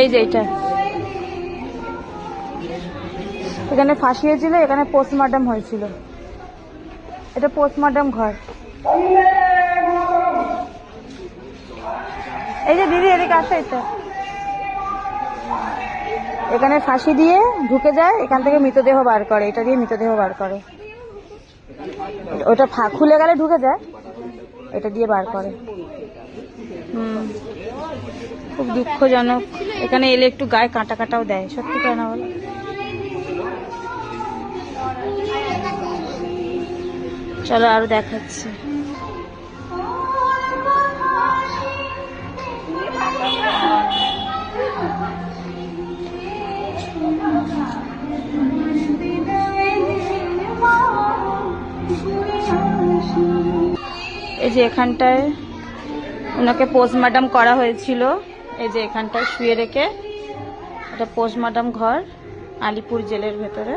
এই যে এটা। এখানে ফাঁসি হয়েছিল এখানে পোস্টমর্টম হয়েছিল। এটা পোস্টমর্টম ঘর। এই যে দিদি, এদিকে আসো এটা। এখানে ফাঁসি দিয়ে ঢুকে যায়, এখান থেকে মৃতদেহ বার করে, এটা দিয়ে মৃতদেহ বার করে। ওটা খুলে গেলে ঢুকে যায়, এটা দিয়ে বার করে। হুম। খুব দুঃখজনক। এখানে এলে একটু গায়ে কাঁটা কাটাও দেয়, সত্যি কেন বল? চলো আরও দেখাচ্ছি। এই যে এখানটায় ওনাকে পোস্টমর্টম করা হয়েছিল। এই যে এখানটায় শুয়ে রেখে এটা পোস্টমার্টাম ঘর আলিপুর জেলের ভেতরে।